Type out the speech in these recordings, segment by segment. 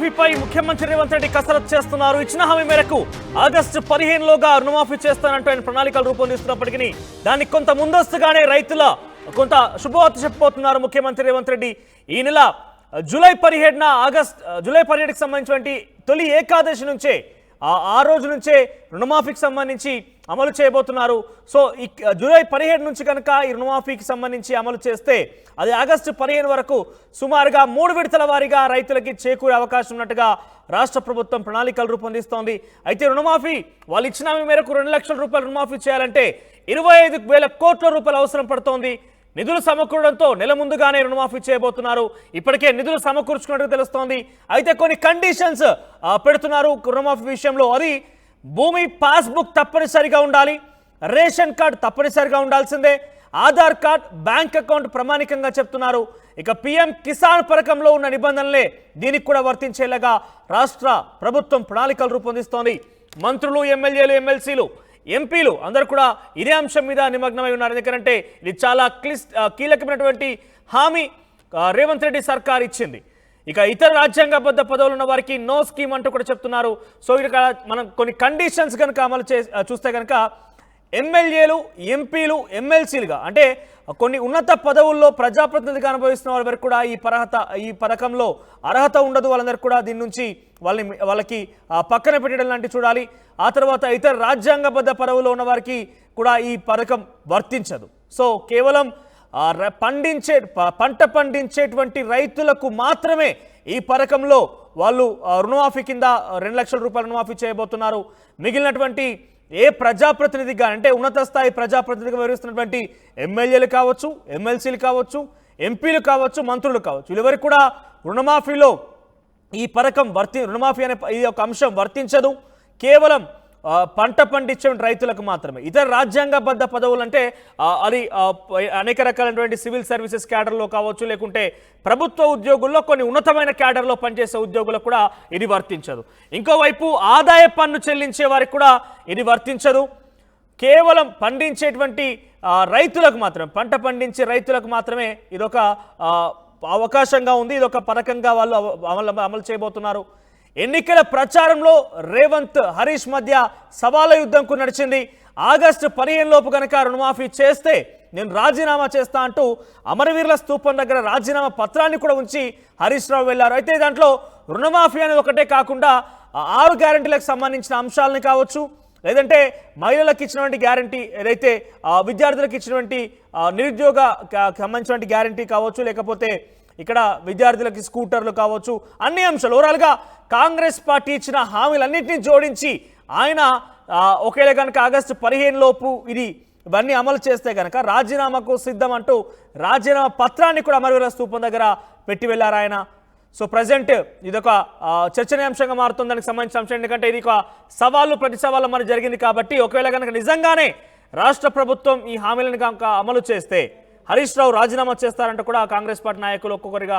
రుణమాఫీపై ముఖ్యమంత్రి రేవంత్ రెడ్డి కసరత్ చేస్తున్నారు. ఇచ్చిన హామీ మేరకు ఆగస్టు పదిహేనులోగా రుణమాఫీ చేస్తానంటూ ఆయన ప్రణాళికలు రూపొందిస్తున్నప్పటికీ దాన్ని కొంత ముందస్తుగానే రైతుల కొంత శుభవార్త చెప్పబోతున్నారు ముఖ్యమంత్రి రేవంత్ రెడ్డి. ఈ నెల జూలై పదిహేడున ఆగస్ట్ జూలై పదిహేడుకి సంబంధించినటువంటి తొలి ఏకాదశి నుంచే ఆ రోజు నుంచే రుణమాఫీకి సంబంధించి అమలు చేయబోతున్నారు. సో జూలై పదిహేడు నుంచి కనుక ఈ రుణమాఫీకి సంబంధించి అమలు చేస్తే అది ఆగస్టు పదిహేను వరకు సుమారుగా మూడు విడతల వారీగా రైతులకి చేకూరే అవకాశం ఉన్నట్టుగా రాష్ట్ర ప్రభుత్వం ప్రణాళికలు రూపొందిస్తోంది. అయితే రుణమాఫీ వాళ్ళు ఇచ్చిన మేరకు రెండు లక్షల రూపాయలు రుణమాఫీ చేయాలంటే ఇరవై ఐదు వేల కోట్ల రూపాయలు అవసరం పడుతోంది. నిధులు సమకూరడంతో నెల ముందుగానే రుణమాఫీ చేయబోతున్నారు. ఇప్పటికే నిధులు సమకూర్చుకున్నట్టు తెలుస్తోంది. అయితే కొన్ని కండిషన్స్ పెడుతున్నారు రుణమాఫీ విషయంలో. అది భూమి పాస్బుక్ తప్పనిసరిగా ఉండాలి రేషన్ కార్డ్ తప్పనిసరిగా ఉండాల్సిందే ఆధార్ కార్డ్ బ్యాంక్ అకౌంట్ ప్రామాణికంగా చెప్తున్నారు. ఇక పిఎం కిసాన్ పథకంలో ఉన్న నిబంధనలే దీనికి కూడా వర్తించేలాగా రాష్ట్ర ప్రభుత్వం ప్రణాళికలు రూపొందిస్తోంది. మంత్రులు ఎమ్మెల్యేలు ఎమ్మెల్సీలు ఎంపీలు అందరూ కూడా ఇదే అంశం మీద నిమగ్నమై ఉన్నారు. ఎందుకంటే ఇది చాలా క్లిష్ట కీలకమైనటువంటి హామీ రేవంత్ రెడ్డి సర్కార్ ఇచ్చింది. ఇక ఇతర రాజ్యాంగబద్ధ పదవులు ఉన్న వారికి నో స్కీమ్ అంటూ కూడా చెప్తున్నారు. సో ఇక్కడ మనం కొన్ని కండిషన్స్ కనుక అమలు చే చూస్తే కనుక ఎమ్మెల్యేలు ఎంపీలు ఎమ్మెల్సీలుగా అంటే కొన్ని ఉన్నత పదవుల్లో ప్రజాప్రతినిధిగా అనుభవిస్తున్న వాళ్ళ వరకు కూడా ఈ పరహత ఈ పథకంలో అర్హత ఉండదు. వాళ్ళందరికీ కూడా దీని నుంచి వాళ్ళని వాళ్ళకి పక్కన పెట్టడం లాంటివి చూడాలి. ఆ తర్వాత ఇతర రాజ్యాంగబద్ధ పదవుల్లో ఉన్న వారికి కూడా ఈ పథకం వర్తించదు. సో కేవలం పండించే ప- పంట పండించేటువంటి రైతులకు మాత్రమే ఈ పథకంలో వాళ్ళు రుణమాఫీ కింద రెండు లక్షల రూపాయల రుణమాఫీ చేయబోతున్నారు. మిగిలినటువంటి ఏ ప్రజాప్రతినిధిగా అంటే ఉన్నత స్థాయి ప్రజాప్రతినిధిగా వివరిస్తున్నటువంటి ఎమ్మెల్యేలు కావచ్చు ఎమ్మెల్సీలు కావచ్చు ఎంపీలు కావచ్చు మంత్రులు కావచ్చు వీళ్ళెవరికి కూడా రుణమాఫీలో ఈ పథకం వర్తి రుణమాఫీ అనే ఈ యొక్క అంశం వర్తించదు. కేవలం పంట పండించే రైతులకు మాత్రమే. ఇతర రాజ్యాంగబద్ధ పదవులు అంటే అది అనేక రకాలైనటువంటి సివిల్ సర్వీసెస్ క్యాడర్లో కావచ్చు లేకుంటే ప్రభుత్వ ఉద్యోగుల్లో కొన్ని ఉన్నతమైన క్యాడర్లో పనిచేసే ఉద్యోగులకు కూడా ఇది వర్తించదు. ఇంకోవైపు ఆదాయ పన్ను చెల్లించే వారికి కూడా ఇది వర్తించదు. కేవలం పండించేటువంటి రైతులకు మాత్రమే పంట పండించే రైతులకు మాత్రమే ఇదొక అవకాశంగా ఉంది ఇదొక పథకంగా వాళ్ళు అమలు అమలు చేయబోతున్నారు. ఎన్నికల ప్రచారంలో రేవంత్ హరీష్ మధ్య సవాల యుద్ధంకు నడిచింది. ఆగస్టు పదిహేను లోపు కనుక రుణమాఫీ చేస్తే నేను రాజీనామా చేస్తా అంటూ అమరవీరుల స్తూపం దగ్గర రాజీనామా పత్రాన్ని కూడా ఉంచి హరీష్ రావు వెళ్ళారు. అయితే దాంట్లో రుణమాఫీ అనేది ఒకటే కాకుండా ఆరు గ్యారంటీలకు సంబంధించిన అంశాలను కావచ్చు లేదంటే మహిళలకు ఇచ్చినటువంటి గ్యారంటీ ఏదైతే విద్యార్థులకు ఇచ్చినటువంటి నిరుద్యోగ సంబంధించినటువంటి గ్యారంటీ కావచ్చు లేకపోతే ఇక్కడ విద్యార్థులకి స్కూటర్లు కావచ్చు అన్ని అంశాలు. ఓవరాల్గా కాంగ్రెస్ పార్టీ ఇచ్చిన హామీలన్నింటినీ జోడించి ఆయన ఒకేలా ఒకవేళ కనుక ఆగస్టు పదిహేను లోపు ఇది ఇవన్నీ అమలు చేస్తే కనుక రాజీనామాకు సిద్ధం అంటూ రాజీనామా పత్రాన్ని కూడా అమరవీర స్థూపం దగ్గర పెట్టి వెళ్ళారు ఆయన. సో ప్రజెంట్ ఇదొక చర్చనీయాంశంగా మారుతుంది దానికి సంబంధించిన అంశం. ఎందుకంటే ఇది ఒక సవాళ్ళు ప్రతి సవాళ్ళు మరి జరిగింది కాబట్టి ఒకవేళ కనుక నిజంగానే రాష్ట్ర ప్రభుత్వం ఈ హామీలను కనుక అమలు చేస్తే హరీష్ రావు రాజీనామా చేస్తారంటే కూడా కాంగ్రెస్ పార్టీ నాయకులు ఒక్కొక్కరిగా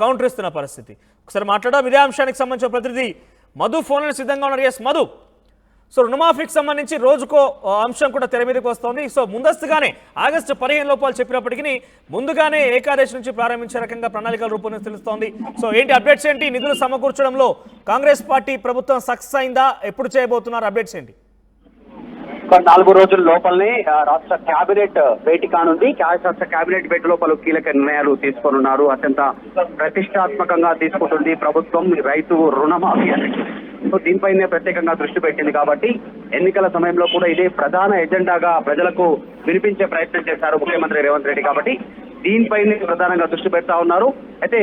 కౌంటర్ ఇస్తున్న పరిస్థితి. ఒకసారి మాట్లాడడం ఇదే అంశానికి సంబంధించిన ప్రతినిధి మధు ఫోన్లను సిద్ధంగా ఉన్నారు. ఎస్ మధు. సో రుణమాఫీకి సంబంధించి రోజుకో అంశం కూడా తెర మీదకి వస్తోంది. సో ముందస్తుగానే ఆగస్టు పదిహేను లోపాలు చెప్పినప్పటికీ ముందుగానే ఏకాదశి నుంచి ప్రారంభించే రకంగా ప్రణాళికలు రూపొందించి తెలుస్తోంది. సో ఏంటి అప్డేట్స్ ఏంటి? నిధులు సమకూర్చడంలో కాంగ్రెస్ పార్టీ ప్రభుత్వం సక్సెస్ అయిందా? ఎప్పుడు చేయబోతున్నారు? అప్డేట్స్ ఏంటి? నాలుగు రోజుల లోపలనే రాష్ట్ర కేబినెట్ భేటీ కానుంది. రాష్ట్ర కేబినెట్ భేటీలో పలు కీలక నిర్ణయాలు తీసుకోనున్నారు అత్యంత ప్రతిష్టాత్మకంగా తీసుకుంటుంది ప్రభుత్వం. రైతు రుణమాఫీ సో దీనిపైనే ప్రత్యేకంగా దృష్టి పెట్టింది కాబట్టి ఎన్నికల సమయంలో కూడా ఇదే ప్రధాన ఎజెండాగా ప్రజలకు వినిపించే ప్రయత్నం చేశారు ముఖ్యమంత్రి రేవంత్ రెడ్డి కాబట్టి దీనిపైనే ప్రధానంగా దృష్టి పెడతా ఉన్నారు. అయితే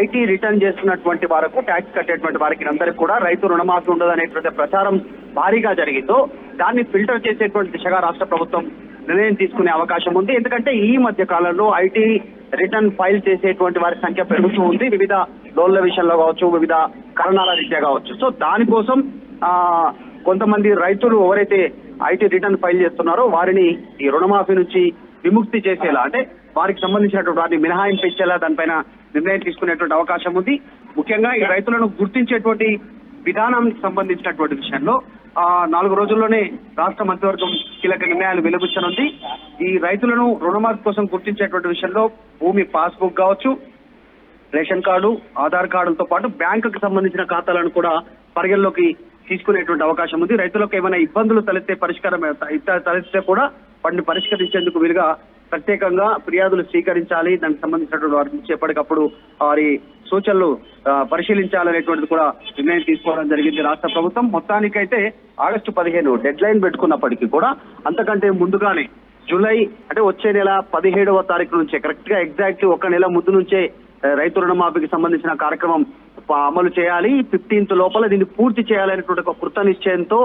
ఐటీ రిటర్న్ చేస్తున్నటువంటి వారికి ట్యాక్స్ కట్టేటువంటి వారికి అందరికీ కూడా రైతు రుణమాఫీ ఉండదు అనేటువంటి ప్రచారం భారీగా జరిగిందో దాన్ని ఫిల్టర్ చేసేటువంటి దిశగా రాష్ట్ర ప్రభుత్వం నిర్ణయం తీసుకునే అవకాశం ఉంది. ఎందుకంటే ఈ మధ్య కాలంలో ఐటీ రిటర్న్ ఫైల్ చేసేటువంటి వారి సంఖ్య పెరుగుతూ ఉంది. వివిధ లోన్ల విషయంలో కావచ్చు వివిధ కారణాల రీత్యా కావచ్చు. సో దానికోసం కొంతమంది రైతులు ఎవరైతే ఐటీ రిటర్న్ ఫైల్ చేస్తున్నారో వారిని ఈ రుణమాఫీ నుంచి విముక్తి చేసేలా అంటే వారికి సంబంధించినటువంటి వారిని మినహాయింపు ఇచ్చేలా దానిపైన నిర్ణయం తీసుకునేటువంటి అవకాశం ఉంది. ముఖ్యంగా ఈ రైతులను గుర్తించేటువంటి విధానానికి సంబంధించినటువంటి విషయంలో ఆ నాలుగు రోజుల్లోనే రాష్ట్ర మంత్రివర్గం కీలక నిర్ణయాలు వెలువచ్చనుంది ఈ రైతులను రుణమాఫీ కోసం గుర్తించేటువంటి విషయంలో భూమి పాస్బుక్ కావచ్చు రేషన్ కార్డు ఆధార్ కార్డులతో పాటు బ్యాంకుకి సంబంధించిన ఖాతాలను కూడా పరిగణలోకి తీసుకునేటువంటి అవకాశం ఉంది. రైతులకు ఏమైనా ఇబ్బందులు తలెత్తే పరిష్కారం తలెత్తే కూడా వాటిని పరిష్కరించేందుకు వీలుగా ప్రత్యేకంగా ఫిర్యాదులు స్వీకరించాలి. దానికి సంబంధించినటువంటి వారి నుంచి ఎప్పటికప్పుడు వారి సూచనలు పరిశీలించాలనేటువంటిది కూడా నిర్ణయం తీసుకోవడం జరిగింది రాష్ట్ర ప్రభుత్వం. మొత్తానికైతే ఆగస్టు పదిహేను డెడ్ లైన్ పెట్టుకున్నప్పటికీ కూడా అంతకంటే ముందుగానే జూలై అంటే వచ్చే నెల పదిహేడవ తారీఖు నుంచే కరెక్ట్గా ఎగ్జాక్ట్ ఒక నెల ముందు నుంచే రైతు రుణమాఫీకి సంబంధించిన కార్యక్రమం అమలు చేయాలి. ఫిఫ్టీన్త్ లోపల దీన్ని పూర్తి చేయాలనేటువంటి ఒక కృత నిశ్చయంతో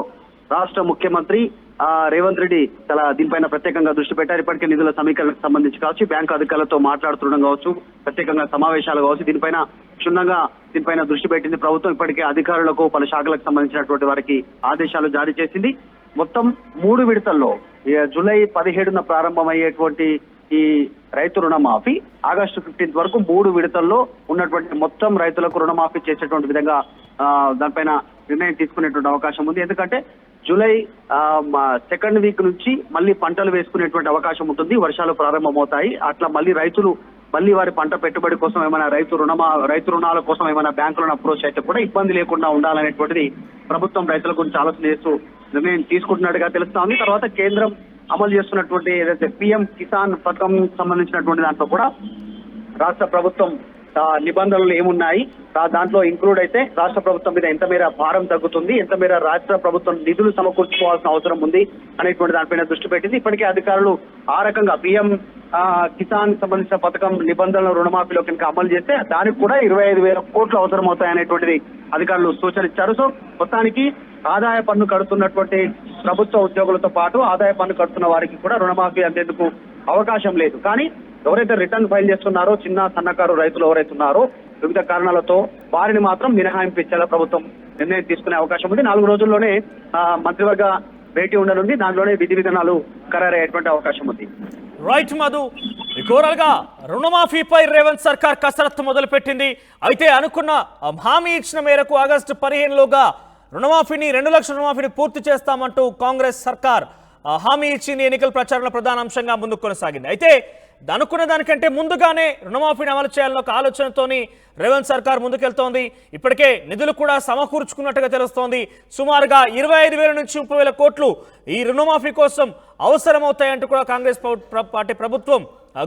రాష్ట్ర ముఖ్యమంత్రి ఆ, రేవంత్ రెడ్డి చాలా దీనిపైన ప్రత్యేకంగా దృష్టి పెట్టారు. ఇప్పటికే నిధుల సమీకరణకు సంబంధించి కావచ్చు బ్యాంకు అధికారులతో మాట్లాడుతుండడం కావచ్చు ప్రత్యేకంగా సమావేశాలు కావచ్చు దీనిపైన క్షుణ్ణంగా దీనిపైన దృష్టి పెట్టింది ప్రభుత్వం. ఇప్పటికే అధికారులకు పలు శాఖలకు సంబంధించినటువంటి వారికి ఆదేశాలు జారీ చేసింది. మొత్తం మూడు విడతల్లో జూలై పదిహేడున ప్రారంభమయ్యేటువంటి ఈ రైతు రుణమాఫీ. ఆగస్టు ఫిఫ్టీన్త్ వరకు మూడు విడతల్లో ఉన్నటువంటి మొత్తం రైతులకు రుణమాఫీ చేసేటువంటి విధంగా దానిపైన నిర్ణయం తీసుకునేటువంటి అవకాశం ఉంది. ఎందుకంటే జూలై సెకండ్ వీక్ నుంచి మళ్ళీ పంటలు వేసుకునేటువంటి అవకాశం ఉంటుంది. వర్షాలు ప్రారంభమవుతాయి. అట్లా మళ్ళీ రైతులు మళ్ళీ వారి పంట పెట్టుబడి కోసం ఏమైనా రైతు రుణమా రైతు రుణాల కోసం ఏమైనా బ్యాంకులను అప్రోచ్ అయితే కూడా ఇబ్బంది లేకుండా ఉండాలనేటువంటిది ప్రభుత్వం రైతుల గురించి ఆలోచన చేస్తూ నిర్ణయం తీసుకుంటున్నట్టుగా తెలుస్తా ఉంది. తర్వాత కేంద్రం అమలు చేస్తున్నటువంటి ఏదైతే పిఎం కిసాన్ పథకం సంబంధించినటువంటి దాంట్లో కూడా రాష్ట్ర ప్రభుత్వం నిబంధనలు ఏమున్నాయి? దాంట్లో ఇంక్లూడ్ అయితే రాష్ట్ర ప్రభుత్వం మీద ఎంత మేర భారం తగ్గుతుంది? ఎంత మేర రాష్ట్ర ప్రభుత్వం నిధులు సమకూర్చుకోవాల్సిన అవసరం ఉంది? అనేటువంటి దానిపైన దృష్టి పెట్టింది. ఇప్పటికే అధికారులు ఆ రకంగా పిఎం కిసాన్ సంబంధించిన పథకం నిబంధనల రుణమాఫీలో కనుక అమలు చేస్తే దానికి కూడా ఇరవై ఐదు వేల కోట్లు అవసరం అవుతాయనేటువంటిది అధికారులు సూచన ఇచ్చారు సో మొత్తానికి ఆదాయ పన్ను కడుతున్నటువంటి ప్రభుత్వ ఉద్యోగులతో పాటు ఆదాయ పన్ను కడుతున్న వారికి కూడా రుణమాఫీ అందేందుకు అవకాశం లేదు. కానీ ఎవరైతే రిటర్న్ ఫైల్ చేస్తున్నారో చిన్న సన్నకారు రైతులు ఎవరైతే ఉన్నారో వివిధ కారణాలతో వారిని మాత్రం మినహాయింపు ఇచ్చేలా ప్రభుత్వం నిర్ణయం తీసుకునే అవకాశం ఉంది. నాలుగు రోజుల్లోనే మంత్రివర్గ భేటీ ఉండనుంది. దానిలోనే విధి విధానాలు ఖరారయ్యేటువంటి అవకాశం ఉంది. రైట్ మధు. ఘోరల్గా రుణమాఫీపై రేవంత్ సర్కార్ కసరత్తు మొదలుపెట్టింది. అయితే అనుకున్న హామీ ఇచ్చిన మేరకు ఆగస్టు పదిహేనులోగా రుణమాఫీని రెండు లక్షల రుణమాఫీని పూర్తి చేస్తామంటూ కాంగ్రెస్ సర్కార్ హామీ ఇచ్చింది ఎన్నికల ప్రచారంలో ప్రధాన అంశంగా ముందుకు కొనసాగింది. అయితే అనుకున్న దానికంటే ముందుగానే రుణమాఫీని అమలు చేయాలన్న ఒక ఆలోచనతోని రేవంత్ సర్కార్ ముందుకెళ్తోంది. ఇప్పటికే నిధులు కూడా సమకూర్చుకున్నట్టుగా తెలుస్తోంది. సుమారుగా ఇరవై ఐదు వేల నుంచి ముప్పై వేల కోట్లు ఈ రుణమాఫీ కోసం అవసరమవుతాయంటూ కూడా కాంగ్రెస్ పార్టీ ప్రభుత్వం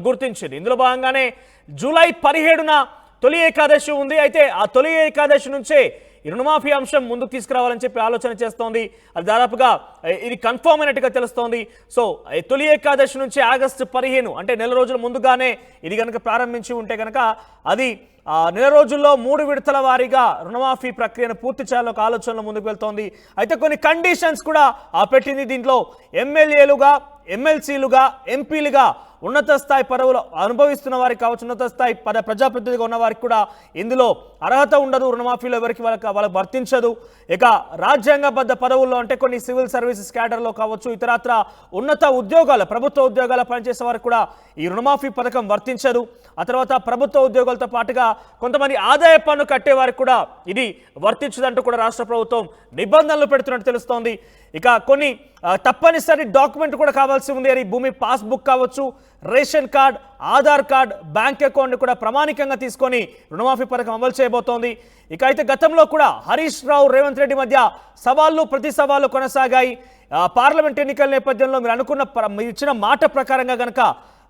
గుర్తించింది. ఇందులో భాగంగానే జూలై పదిహేడున తొలి ఏకాదశి ఉంది. అయితే ఆ తొలి ఏకాదశి నుంచే రుణమాఫీ అంశం ముందుకు తీసుకురావాలని చెప్పి ఆలోచన చేస్తోంది. అది దాదాపుగా ఇది కన్ఫర్మ్ అయినట్టుగా తెలుస్తోంది. సో తొలి ఏకాదశి నుంచి ఆగస్టు పదిహేను అంటే నెల రోజుల ముందుగానే ఇది కనుక ప్రారంభించి ఉంటే కనుక అది నెల రోజుల్లో మూడు విడతల వారీగా రుణమాఫీ ప్రక్రియను పూర్తి చేయాలని ఒక ఆలోచనలో ముందుకు వెళ్తోంది. అయితే కొన్ని కండిషన్స్ కూడా ఆ, పెట్టింది దీంట్లో. ఎమ్మెల్యేలుగా ఎమ్మెల్సీలుగా ఎంపీలుగా ఉన్నత స్థాయి పదవులు అనుభవిస్తున్న వారికి కావచ్చు ఉన్నత స్థాయి పద ప్రజాప్రతినిధిగా ఉన్న వారికి కూడా ఇందులో అర్హత ఉండదు రుణమాఫీలో ఎవరికి వాళ్ళకి వాళ్ళకి వర్తించదు. ఇక రాజ్యాంగబద్ధ పదవుల్లో అంటే కొన్ని సివిల్ సర్వీసెస్ క్యాడర్లో కావచ్చు ఇతరత్ర ఉన్నత ఉద్యోగాలు ప్రభుత్వ ఉద్యోగాలు పనిచేసే వారికి కూడా ఈ రుణమాఫీ పథకం వర్తించదు. ఆ తర్వాత ప్రభుత్వ ఉద్యోగాలతో పాటుగా కొంతమంది ఆదాయ పన్ను కట్టే వారికి కూడా ఇది వర్తించదంటూ కూడా రాష్ట్ర ప్రభుత్వం నిబంధనలు పెడుతున్నట్టు తెలుస్తోంది. ఇక కొన్ని తప్పనిసరి డాక్యుమెంట్ కూడా కావాల్సి ఉంది. అది భూమి పాస్బుక్ కావచ్చు ration card Aadhaar card bank account కూడా ప్రమాణికంగా తీసుకొని రుణమాఫీ పథకం అమలు చేయబోతోంది. ఇక అయితే గతంలో కూడా హరీష్ రావు రేవంత్ రెడ్డి మధ్య సవాళ్ళు ప్రతి సవాళ్ళు కొనసాగాయి. పార్లమెంట్ ఎన్నికల నేపథ్యంలో మీరు అనుకున్న మీరు ఇచ్చిన మాట ప్రకారంగా కనుక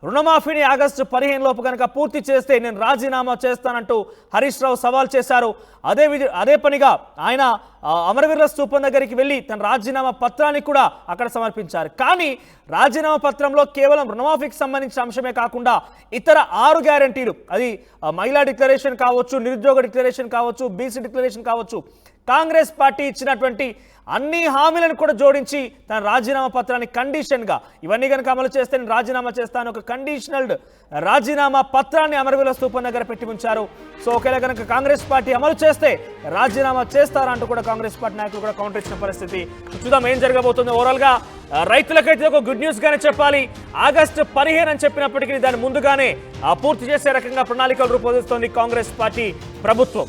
రుణమాఫీని ఆగస్టు పదిహేను లోపు కనుక పూర్తి చేస్తే నేను రాజీనామా చేస్తానంటూ హరీష్ రావు సవాల్ చేశారు. అదే విధి అదే పనిగా ఆయన ఆ, అమరవీరుల దగ్గరికి వెళ్ళి తన రాజీనామా పత్రాన్ని కూడా అక్కడ సమర్పించారు. కానీ రాజీనామా పత్రంలో కేవలం రుణమాఫీకి సంబంధించిన అంశమే కాకుండా ఇతర ఆరు గ్యారంటీలు అది మహిళా డిక్లరేషన్ కావచ్చు నిరుద్యోగ డిక్లరేషన్ కావచ్చు బీసీ డిక్లరేషన్ కావచ్చు కాంగ్రెస్ పార్టీ ఇచ్చినటువంటి అన్ని హామీలను కూడా జోడించి తన రాజీనామా పత్రాన్ని కండిషన్గా ఇవన్నీ కనుక అమలు చేస్తే నేను రాజీనామా చేస్తాను ఒక కండిషనల్డ్ రాజీనామా పత్రాన్ని అమరవీల స్థూపం దగ్గర పెట్టి ఉంచారు. సో ఒకవేళ కనుక కాంగ్రెస్ పార్టీ అమలు చేస్తే రాజీనామా చేస్తారా అంటూ కూడా కాంగ్రెస్ పార్టీ నాయకులు కూడా కౌంటర్ ఇచ్చిన పరిస్థితి. చూద్దాం ఏం జరగబోతుంది. ఓవరాల్గా రైతులకైతే ఒక గుడ్ న్యూస్ గానే చెప్పాలి. ఆగస్టు పదిహేను అని చెప్పినప్పటికీ దాన్ని ముందుగానే పూర్తి చేసే రకంగా ప్రణాళికలు రూపొందిస్తోంది కాంగ్రెస్ పార్టీ ప్రభుత్వం.